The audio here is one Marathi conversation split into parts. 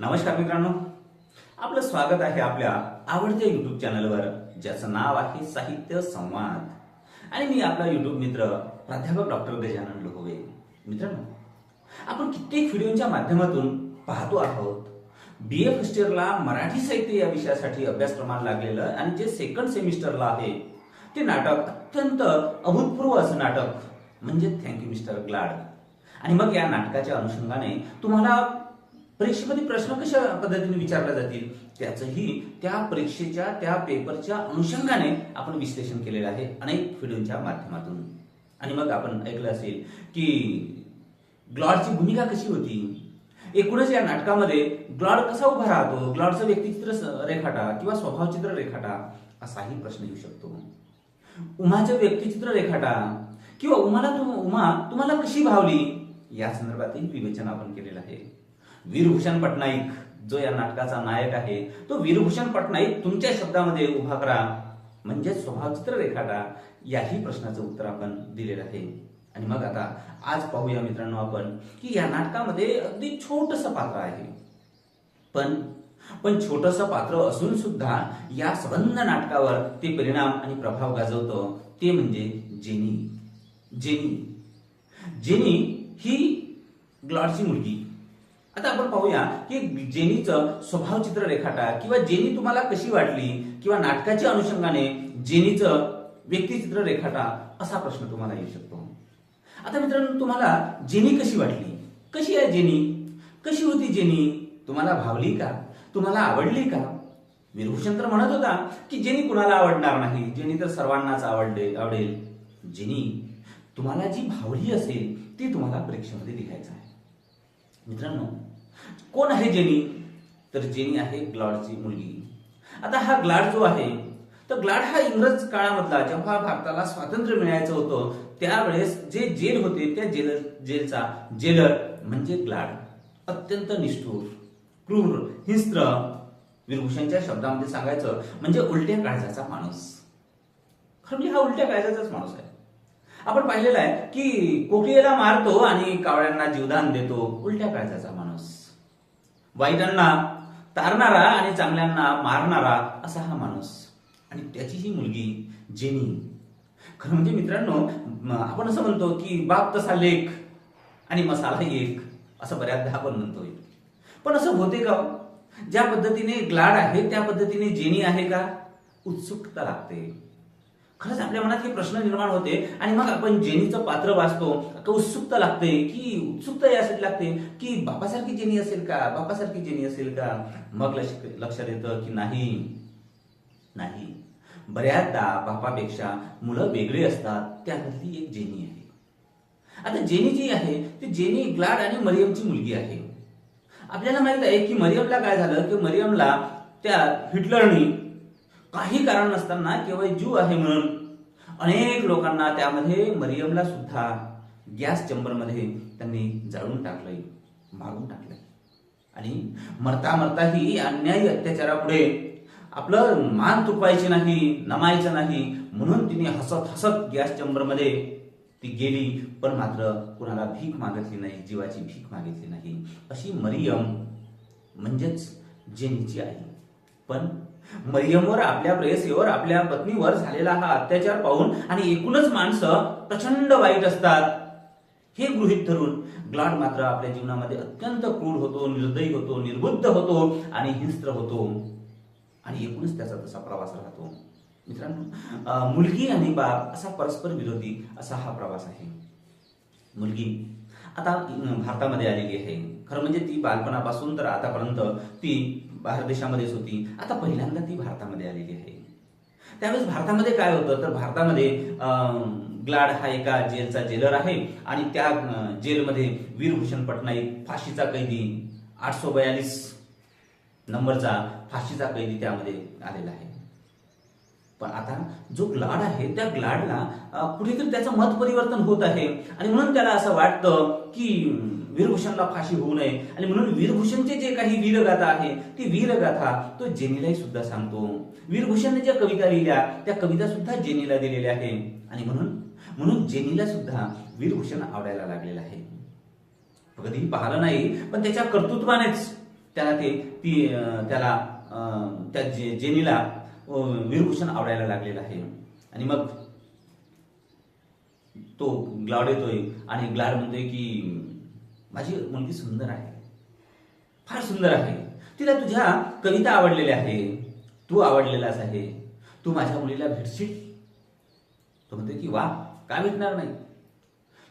नमस्कार मित्रांनो. आपलं स्वागत आहे आपल्या आवडत्या युट्यूब चॅनलवर ज्याचं नाव आहे साहित्य संवाद. आणि मी आपला युट्यूब मित्र प्राध्यापक डॉक्टर गजानन लोहवे. मित्रांनो आपण कित्येक व्हिडिओच्या माध्यमातून पाहतो आहोत. बी ए फर्स्ट इयरला मराठी साहित्य या विषयासाठी अभ्यासक्रमाला लागलेलं आणि जे सेकंड सेमिस्टरला आहे ते नाटक अत्यंत अभूतपूर्व असं नाटक. म्हणजे थँक्यू मिस्टर ग्लाड आणि मग या नाटकाच्या अनुषंगाने तुम्हाला परीक्षेमध्ये प्रश्न कशा पद्धतीने विचारले जातील? त्याचंही त्या परीक्षेच्या त्या पेपरच्या अनुषंगाने आपण विश्लेषण केलेलं आहे अनेक व्हिडिओच्या माध्यमातून. आणि मग आपण ऐकलं असेल की ग्लॉडची भूमिका कशी होती? एकूणच या नाटकामध्ये ग्लॉड कसा उभा राहतो? ग्लॉडचं व्यक्तिचित्र रेखाटा किंवा स्वभावचित्र रेखाटा असाही प्रश्न येऊ शकतो. उमाचं व्यक्तिचित्र रेखाटा किंवा उमाला तुम उमा तुम्हाला कशी भावली? या संदर्भातही विवेचन आपण केलेलं आहे. वीरभूषण पटनाईक जो या नाटकाचा नायक आहे तो वीरभूषण पटनाईक तुमच्या शब्दामध्ये उभा करा. म्हणजे स्वभावचित्र रेखाटा याही प्रश्नाचं उत्तर आपण दिलेलं आहे. आणि मग आता आज पाहूया मित्रांनो आपण की या नाटकामध्ये अगदी छोटस पात्र आहे. पण पण छोटस पात्र असून सुद्धा या संबंध नाटकावर ते परिणाम आणि प्रभाव गाजवतो. ते म्हणजे जेनी. जेनी. जेनी ही ग्लॉडची मुलगी. आता आपण पाहूया की जेनीचं स्वभावचित्र रेखाटा किंवा जेनी तुम्हाला कशी वाटली किंवा नाटकाच्या अनुषंगाने जेनीचं व्यक्तिचित्र रेखाटा असा प्रश्न तुम्हाला येऊ शकतो. आता मित्रांनो तुम्हाला जेनी कशी वाटली? कशी आहे जेनी? कशी होती जेनी? तुम्हाला भावली का? तुम्हाला आवडली का? विभूषण तर म्हणत होता की जेनी कुणाला आवडणार नाही? जेनी तर सर्वांनाच आवडले आवडेल. जेनी तुम्हाला जी भावली असेल ती तुम्हाला परीक्षेमध्ये लिहायचं आहे. मित्रांनो कोण आहे जेनी? तर जेनी आहे ग्लाडची मुलगी. आता हा ग्लाड जो आहे तर ग्लाड हा इंग्रज काळामधला जेव्हा भारताला स्वातंत्र्य मिळायचं होतं त्यावेळेस जे जेल होते त्या जेल जेलचा जेलर म्हणजे ग्लाड. अत्यंत निष्ठुर क्रूर हिंस्त्र विरभूषणच्या शब्दामध्ये सांगायचं म्हणजे उलट्या काळजाचा माणूस. खरं म्हणजे हा उलट्या काळजाचाच माणूस आहे. आपण पाहिलेलं आहे की कोकिळेला मारतो आणि कावळ्यांना जीवदान देतो. उलट्या काळजाचा माणूस. वाईटांना तारणारा आणि चांगल्यांना मारणारा असा हा माणूस. आणि त्याची ही मुलगी जेनी. खरं म्हणजे मित्रांनो आपण असं म्हणतो की बाप तसा लेख आणि मसाला एक असं बऱ्याचदा आपण म्हणतोय. पण असं होते का हो? ज्या पद्धतीने ग्लाड आहे त्या पद्धतीने जेनी आहे का? उत्सुकता लागते. खरंच आपल्या मनात हे प्रश्न निर्माण होते. आणि मग आपण जेनीचं पात्र वाचतो. का उत्सुकता लागते? की उत्सुकता यासाठी लागते? की बापासारखी जेनी असेल का? बापासारखी जेनी असेल का? मग लक्ष- लक्षात येतं की नाही. नाही. बऱ्याचदा बापापेक्षा मुलं वेगळी असतात. त्यामधली एक जेनी आहे. आता जेनी जी आहे ती जेनी ग्लाड आणि मरियमची मुलगी आहे. आपल्याला माहीत आहे की मरियमला काय झालं? की मरियमला त्या हिटलरनी काही कारण नसताना केवळ जीव आहे म्हणून. अनेक लोकांना त्यामध्ये मरियमला सुद्धा गॅस चेंबरमध्ये त्यांनी जाळून टाकलंय मारून टाकलंय. आणि मरता मरताही अन्यायी अत्याचारापुढे आपलं मान तुटवायचे नाही नमायचं नाही म्हणून तिने हसत हसत गॅस चेंबरमध्ये ती गेली पण मात्र कुणाला भीक मागितली नाही जीवाची भीक मागितली नाही. अशी मरियम म्हणजेच जेनीची आई. पण मरियमवर आपल्या प्रेयसीवर आपल्या पत्नीवर झालेला हा अत्याचार पाहून आणि एकूणच माणसं प्रचंड वाईट असतात. हे गृहित धरून ग्लाड मात्र आपल्या जीवनामध्ये अत्यंत क्रूर होतो निर्दयी होतो निर्बुद्ध होतो आणि हिंस्त्र होतो. आणि एकूणच त्याचा तसा प्रवास राहतो. मित्रांनो अं, मुलगी आणि बाप असा परस्पर विरोधी असा हा प्रवास आहे. मुलगी आता भारतामध्ये आलेली आहे. खरं म्हणजे ती बालपणापासून तर आतापर्यंत ती भारत देशामध्येच होती. आता पहिल्यांदा ती भारतामध्ये आलेली आहे. त्यावेळेस भारतामध्ये काय होतं? तर भारतामध्ये ग्लाड हा एका जेलचा जेलर आहे आणि त्या जेलमध्ये वीरभूषण पटनाईक फाशीचा कैदी आठशे बयालीस नंबरचा फाशीचा कैदी त्यामध्ये आलेला आहे. पण आता जो ग्लाड आहे त्या ग्लाडला कुठेतरी त्याचं मत परिवर्तन होत आहे. आणि म्हणून त्याला असं वाटतं की वीरभूषणला फाशी होऊ नये. आणि म्हणून वीरभूषणचे जे काही वीरगाथा आहे ती वीरगाथा तो जेनीलाही सुद्धा सांगतो. वीरभूषणने ज्या कविता लिहिल्या त्या कविता सुद्धा जेनीला दिलेल्या आहे आणि म्हणून म्हणून जेनीला सुद्धा वीरभूषण आवडायला लागलेला आहे. कधीही पाहिलं नाही पण त्याच्या कर्तृत्वानेच त्याला ते ती त्याला त्या जे जेनीला वीरभूषण आवडायला लागलेलं आहे. आणि मग तो ग्लाड येतोय आणि ग्लाड म्हणतोय की माझी मुलगी सुंदर आहे. फार सुंदर आहे. तिला तुझ्या कविता आवडलेल्या आहे. तू आवडलेलाच आहे. तू माझ्या मुलीला भेटशील? तो म्हणते की वा का भेटणार नाही?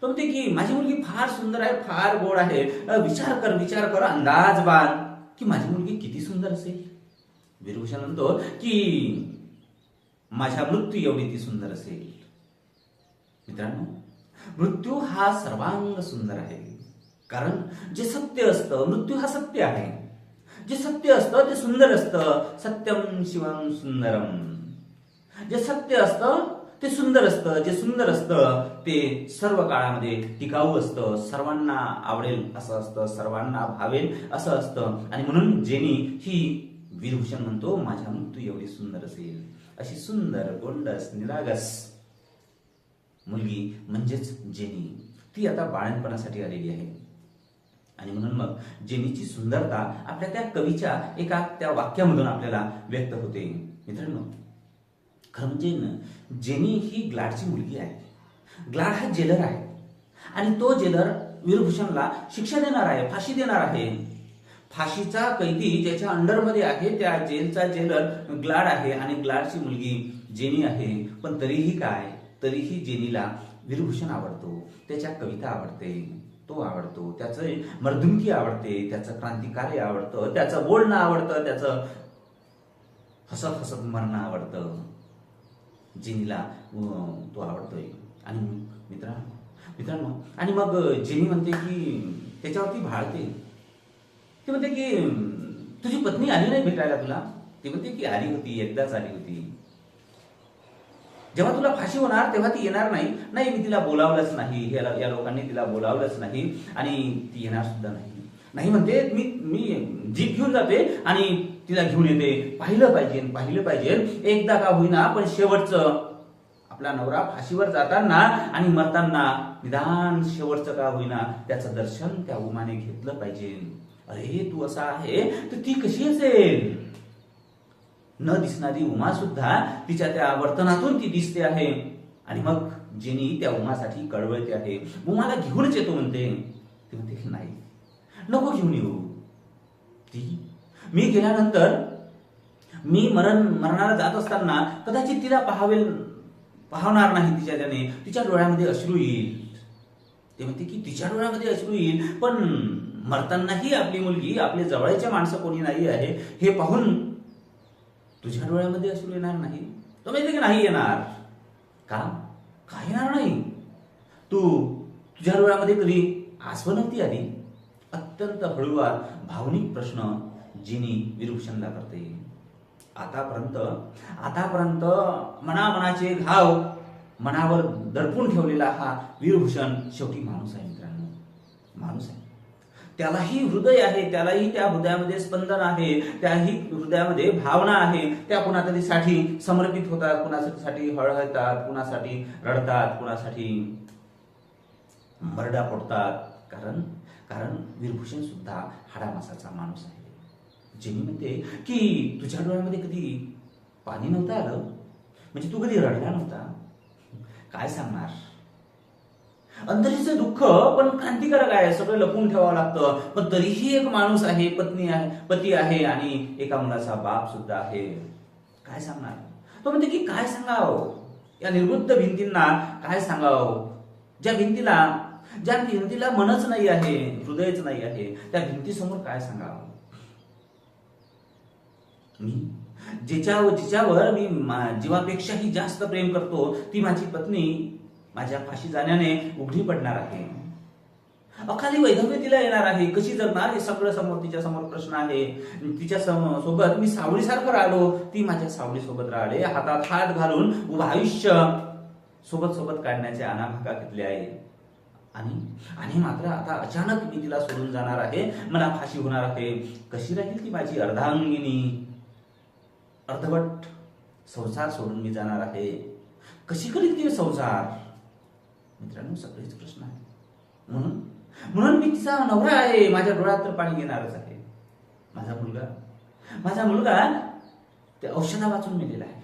तो म्हणते की माझी मुलगी फार सुंदर आहे फार गोड आहे. विचार कर विचार कर अंदाज बांध की माझी मुलगी किती सुंदर असेल? वीरभूषण म्हणतो की माझ्या मृत्यू एवढी ती सुंदर असेल. मित्रांनो मृत्यू हा सर्वांग सुंदर आहे. कारण जे सत्य असतं मृत्यू हा सत्य आहे. जे सत्य असतं ते सुंदर असतं. सत्यम शिवम सुंदरम. जे सत्य असतं ते सुंदर असतं. जे सुंदर असतं ते सर्व काळामध्ये टिकाऊ असतं. सर्वांना आवडेल असं असतं. सर्वांना भावेल असं असतं. आणि म्हणून जेनी ही वीरभूषण म्हणतो माझ्या मृत्यू एवढी सुंदर असेल. अशी सुंदर गोंडस निरागस मुलगी म्हणजेच जेनी. ती आता बाळणपणासाठी आलेली आहे. आणि म्हणून मग जेनीची सुंदरता आपल्या त्या कवीच्या एका त्या वाक्यामधून आपल्याला व्यक्त होते. मित्रांनो खरं म्हणजे ना जेनी ही ग्लाडची मुलगी आहे. ग्लाड हा जेलर आहे. आणि तो जेलर वीरभूषणला शिक्षा देणार आहे फाशी देणार आहे. फाशीचा कैदी ज्याच्या अंडरमध्ये आहे त्या जेलचा जेलर ग्लाड आहे आणि ग्लाडची मुलगी जेनी आहे. पण तरीही काय? तरीही जेनीला वीरभूषण आवडतो त्याच्या कविता आवडते. तो आवडतो त्याचं मर्दुमकी आवडते त्याचं क्रांतिकार्य आवडतं त्याचं बोलणं आवडतं त्याचं हसत हसत मरणं आवडतं. जेनीला तो आवडतोय. आणि मित्रा मित्रांनो आणि मग जेनी म्हणते की त्याच्यावरती भाळते ती म्हणते की तुझी पत्नी आली नाही भेटायला तुला? ती म्हणते की आली होती एकदाच आली होती. जेव्हा तुला फाशी होणार तेव्हा ती येणार नाही. नाही मी तिला बोलावलंच नाही. या या लोकांनी तिला बोलावलंच नाही आणि ती येणार सुद्धा नाही. नाही म्हणते मी मी जीप घेऊन जाते आणि तिला घेऊन येते. पाहिलं पाहिजे पाहिलं पाहिजे. एकदा का होईना पण शेवटचं आपला नवरा फाशीवर जाताना आणि मरताना निदान शेवटचं का होईना त्याचं दर्शन त्या उमाने घेतलं पाहिजे. अरे तू असा आहे तर ती कशी असेल? न दिसणारी उमा सुद्धा तिच्या त्या वर्तनातून ती दिसते आहे. आणि मग जिनी त्या उमासाठी कळवळते आहे. उमाला घेऊनच येतो म्हणते. ती म्हणते नाही नको घेऊन येऊ. ती? मी गेल्यानंतर मी मरण मरणाला जात असताना कदाचित तिला पाहावे पाहणार नाही तिच्या त्याने. तिच्या डोळ्यामध्ये अश्रू येईल. ते म्हणते की तिच्या डोळ्यामध्ये अश्रू येईल पण मरतानाही आपली मुलगी आपले जवळचे माणसं कोणी नाही आहे हे पाहून तुझ्या डोळ्यामध्ये असू येणार नाही? तो माहिती की नाही येणार. का? का येणार नाही? तू तुझ्या डोळ्यामध्ये कधी आसवं नव्हती आली अत्यंत हळूवार भावनिक प्रश्न जिनी वीरभूषणला करते. आतापर्यंत आतापर्यंत मनामनाचे घाव मनावर दडपून ठेवलेला हा वीरभूषण शेवटी माणूस आहे मित्रांनो. माणूस आहे. त्यालाही हृदय आहे त्यालाही त्या हृदयामध्ये स्पंदन आहे त्याही हृदयामध्ये भावना आहे. त्या कुणातरीसाठी समर्पित होतात कुणासाठी हळहळतात कुणासाठी रडतात कुणासाठी मरडा पडतात कारण कारण वीरभूषण सुद्धा हाडामासाचा माणूस आहे. जेनी म्हणते की तुझ्या डोळ्यामध्ये कधी पाणी नव्हतं आलं? म्हणजे तू कधी रडला नव्हता? काय सांगणार? अंतरीचं दुःख पण क्रांतिकारक आहे सगळं लपून ठेवावं लागतं. पण तरीही एक माणूस आहे पत्नी आहे पती आहे आणि एका मुलाचा बाप सुद्धा आहे. काय सांगणार? तो म्हणते की काय सांगावं? या निवृत्त भिंतींना काय सांगावं? ज्या भिंतीला ज्या भिंतीला मनच नाही आहे हृदयच नाही आहे त्या भिंतीसमोर काय सांगावं? मी? जिच्या जिच्यावर मी जीवापेक्षाही जास्त प्रेम करतो ती माझी पत्नी माझ्या फाशी जाण्याने उघडी पडणार आहे. अखाली वैधव्य तिला येणार आहे. कशी जगणार? हे सगळं समोर तिच्या समोर प्रश्न आहे. तिच्या सम- सोबत मी सावळीसारखं राहिलो ती माझ्या सावळी सोबत राहिले हातात हात घालून उभं आयुष्य सोबत सोबत काढण्याचे अनाभागा घेतले आहे. आणि आणि मात्र आता अचानक मी तिला सोडून जाणार आहे. मला फाशी होणार आहे. कशी राहील ती माझी अर्धांगिनी? अर्धवट संसार सोडून मी जाणार आहे. कशी करील ती संसार? मित्रांनो सगळेच प्रश्न आहे म्हणून म्हणून मी तिचा नवरा आहे. माझ्या डोळ्यात तर पाणी घेणारच आहे. माझा मुलगा माझा मुलगा त्या औषधा वाचून मेलेला आहे.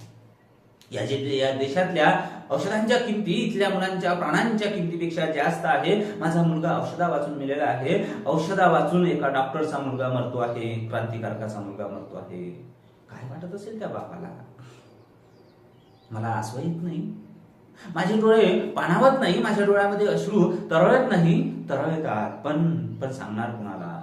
या जे या देशातल्या औषधांच्या किमती इथल्या मुलांच्या प्राणांच्या किमतीपेक्षा जास्त आहे. माझा मुलगा औषधा वाचून मेलेला आहे. औषधा वाचून एका डॉक्टरचा मुलगा मरतो आहे. क्रांतिकारकाचा मुलगा मरतो आहे. काय वाटत असेल त्या बापाला? मला आसवा येत नाही. माझे डोळे पाणावत नाही माझ्या डोळ्यामध्ये अश्रू तरळत नाही तरळतात. पण पण सांगणार कुणाला?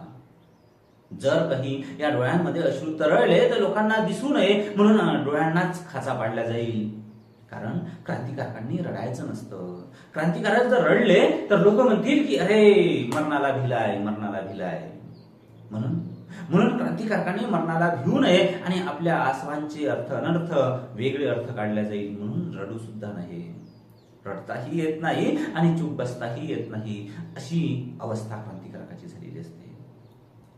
जर काही या डोळ्यांमध्ये अश्रू तरळले तर लोकांना दिसू नये म्हणून डोळ्यांनाच खाचा पाडला जाईल. कारण क्रांतिकारकांनी रडायचं नसतं. क्रांतिकारक जर रडले तर लोक म्हणतील की अरे मरणाला भिलाय मरणाला भिलाय. म्हणून म्हणून क्रांतिकारकांनी मरणाला भिवू नये आणि आपल्या आसवांचे अर्थ अनर्थ वेगळे अर्थ काढल्या जाईल म्हणून रडू सुद्धा नाही रडताही येत नाही आणि चूप बसताही येत नाही अशी अवस्था क्रांतिकारकाची झालेली असते.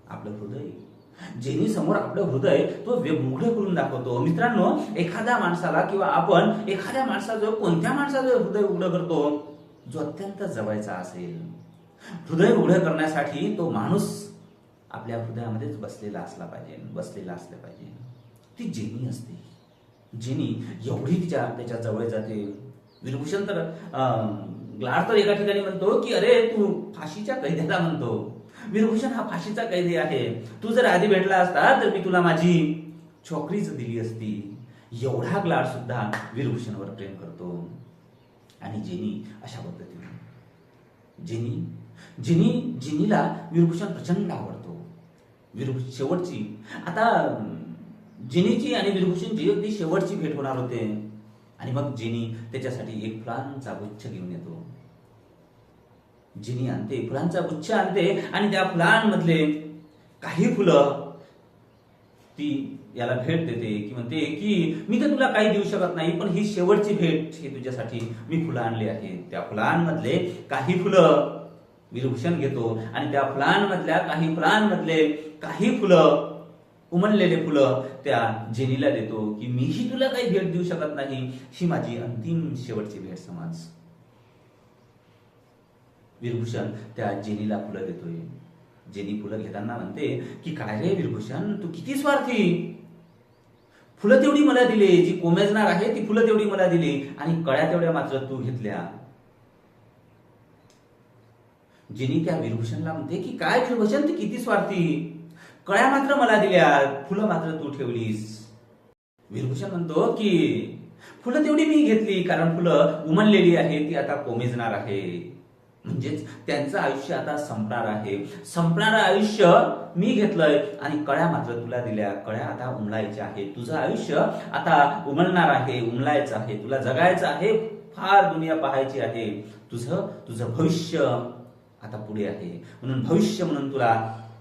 आपलं हृदय. जेनी समोर आपलं हृदय तो मुघड करून दाखवतो. मित्रांनो एखाद्या माणसाला किंवा आपण एखाद्या माणसाजवळ कोणत्या माणसाजवळ हृदय उघडं करतो? जो अत्यंत जवळचा असेल. हृदय उघडं करण्यासाठी तो माणूस आपल्या हृदयामध्येच बसलेला असला पाहिजे बसलेला असला पाहिजे. ती जेनी असते. जेनी एवढी तिच्या त्याच्याजवळ जाते. विरभूषण तर ग्लाड तर एका ठिकाणी म्हणतो की अरे तू फाशीच्या कैद्याला म्हणतो. विरभूषण हा फाशीचा कैदी आहे. तू जर आधी भेटला असता तर मी तुला माझी छोकरीच दिली असती. एवढा ग्लाड सुद्धा विरभूषणवर प्रेम करतो. आणि जेनी अशा पद्धतीने जेनी जिनी जिनीला विरभूषण प्रचंड आवडतो. वीरभूषण शेवटची आता जिनीची आणि विरभूषणची अगदी शेवटची भेट होणार होते. आणि मग जिनी त्याच्यासाठी एक फुलांचा गुच्छ घेऊन येतो. जिनी आणते फुलांचा गुच्छ आणते आणि त्या फुलांमधले काही फुलं ती याला भेट देते की म्हणते की मी तर तुला काही देऊ शकत नाही पण ही शेवटची भेट ही तुझ्यासाठी मी फुलं आणली आहे त्या फुलांमधले काही फुलं विभूषण घेतो आणि त्या फुलांमधल्या काही फुलांमधले काही फुलं उमललेले फुलं त्या जेनीला देतो की मीही तुला काही भेट देऊ शकत नाही ही माझी अंतिम शेवटची भेट समाज. विरभूषण त्या जेनीला फुलं देतोय. जेनी फुलं घेताना म्हणते की काय रे विरभूषण तू किती स्वार्थी. फुलं तेवढी मला दिली जी कोमेजणार आहे ती फुलं तेवढी मला दिली आणि कळ्या तेवढ्या मात्र तू घेतल्या. जेनी त्या विरभूषणला म्हणते की काय विरभूषण तू किती स्वार्थी. कळ्या मात्र मला दिल्या फुलं मात्र तू ठेवलीस. वीरभूषण म्हणतो की फुलं तेवढी मी घेतली कारण फुलं उमललेली आहे ती आता कोमेजणार आहे. म्हणजेच त्यांचं आयुष्य आता संपणार आहे. संपणारं आयुष्य मी घेतलंय आणि कळ्या मात्र तुला दिल्या. कळ्या आता उमलायच्या आहे तुझं आयुष्य आता उमलणार आहे उमलायचं आहे तुला जगायचं आहे फार दुनिया पाहायची आहे. तुझं तुझं भविष्य आता पुढे आहे. म्हणून भविष्य म्हणून तुला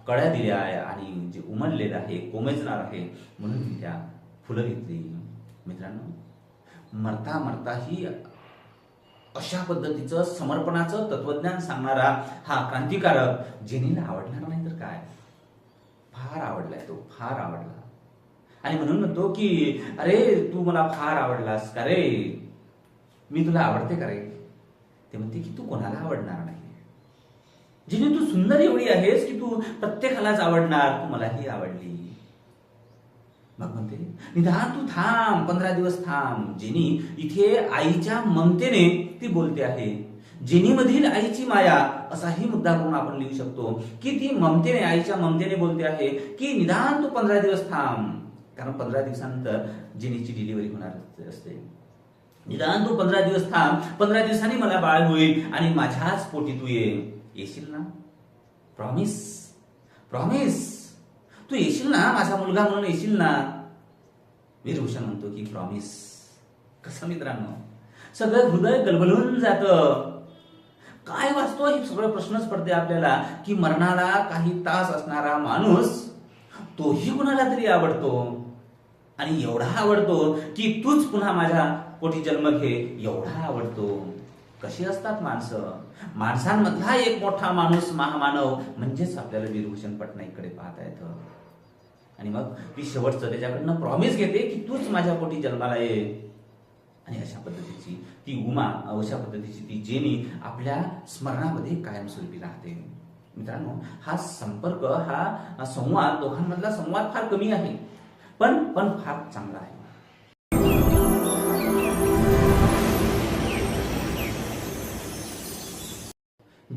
कळ्या दिल्या आहे आणि जे उमललेलं आहे कोमेजणार आहे म्हणून मी त्या फुलं घेतली. मित्रांनो मरता मरताही अशा पद्धतीचं समर्पणाचं तत्वज्ञान सांगणारा हा क्रांतिकारक जेनीला आवडणार नाही तर काय? फार आवडलाय तो फार आवडला. आणि म्हणून म्हणतो की अरे तू मला फार आवडलास का रे? मी तुला आवडते का रे? ते म्हणते की तू कोणाला आवडणार नाही? जिने तू सुंदर एवढी आहेस की तू प्रत्येकालाच आवडणार? तू मलाही आवडली. मग म्हणते निदान तू थांब पंधरा दिवस थांब. जिनी इथे आईच्या ममतेने ती बोलते आहे. जिनीमधील आईची माया असाही मुद्दा करून आपण लिहू शकतो की ती ममतेने आईच्या ममतेने बोलते आहे की निदान तू पंधरा दिवस थांब. कारण पंधरा दिवसानंतर जिनीची डिलिव्हरी होणार असते. निदान तू पंधरा दिवस थांब. पंधरा दिवसांनी मला बाळ होईल आणि माझ्याच पोटी तू ये. येशील ना? प्रॉमिस प्रॉमिस तू येशील ना? माझा मुलगा म्हणून येशील ना? वीरभूषण म्हणतो की प्रॉमिस कसं मित्रांनो? सगळं हृदय गलबलून जात. काय वाचतो? हे सगळं प्रश्नच पडते आपल्याला की मरणाला काही तास असणारा माणूस तोही कुणाला तरी आवडतो? आणि एवढा आवडतो की तूच पुन्हा माझ्या पोटी जन्म घे एवढा आवडतो. कशी असतात माणसं? माणसांमधला एक मोठा माणूस महामानव म्हणजेच आपल्याला विरभूषण पटनाईकडे पाहता येतं. आणि मग ती शेवटचं त्याच्याकडनं प्रॉमिस घेते की तूच माझ्या पोटी जन्माला ये. आणि अशा पद्धतीची ती उमा अशा पद्धतीची ती जेनी आपल्या स्मरणामध्ये कायमस्वरूपी राहते. मित्रांनो हा संपर्क हा संवाद दोघांमधला संवाद फार कमी आहे. पण पण फार चांगला आहे.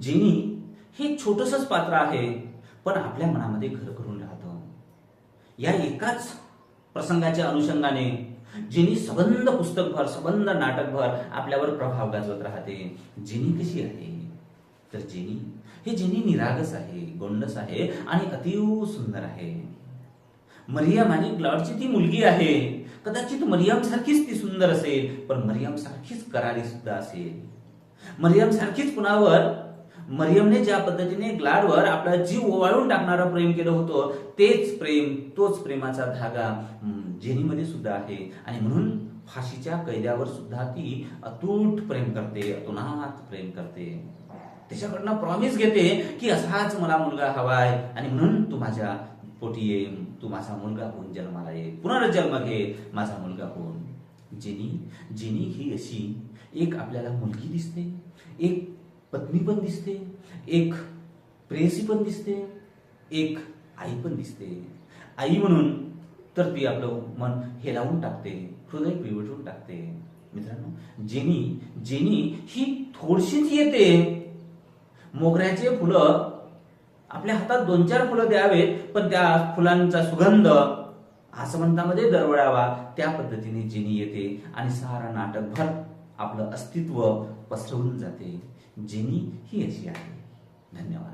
जिनी हे छोटसच पात्र आहे पण आपल्या मनामध्ये घर करून राहतं. या एकाच प्रसंगाच्या अनुषंगाने जिनी सबंध पुस्तकभर सबंध नाटकभर आपल्यावर प्रभाव गाजवत राहते. जिनी कशी आहे? तर जिनी हे जिनी निरागस आहे गोंडस आहे आणि अतिव सुंदर आहे. मरियम आणि ग्लॉडची ती मुलगी आहे. कदाचित मरियम सारखीच ती सुंदर असेल पण मरियम सारखीच करारी सुद्धा असेल. मरियम सारखीच कुणावर? मरियमने ज्या पद्धतीने ग्लाडवर आपला जीव ओवाळून टाकणारं प्रेम केलं होतं तेच प्रेम तोच प्रेमाचा धागा जेनीमध्ये सुद्धा आहे. आणि म्हणून फाशीच्या कैद्यावर सुद्धा ती अतूट प्रेम करते अतुनात प्रेम करते. त्याच्याकडनं प्रॉमिस घेते की असाच मला मुलगा हवाय. आणि म्हणून तू माझ्या पोटी ये तू माझा मुलगा होऊन जन्माला ये. पुनर्जन्म घे माझा मुलगा होऊन. जिनी जिनी ही अशी एक आपल्याला मुलगी दिसते. एक पत्नी पण दिसते एक प्रेयसी पण दिसते एक आई पण दिसते. आई म्हणून तर ती आपलं मन हेलावून टाकते हृदय पिवटून टाकते. मित्रांनो जेनी जेनी ही थोडीशीच येते. मोगऱ्याचे फुलं आपल्या हातात दोन चार फुलं द्यावेत पण त्या फुलांचा सुगंध आसमंतामध्ये दरवळावा. त्या पद्धतीने जिनी येते आणि सारा नाटकभर आपलं अस्तित्व पसरवून जाते. जिनी ही अशी आहे. धन्यवाद.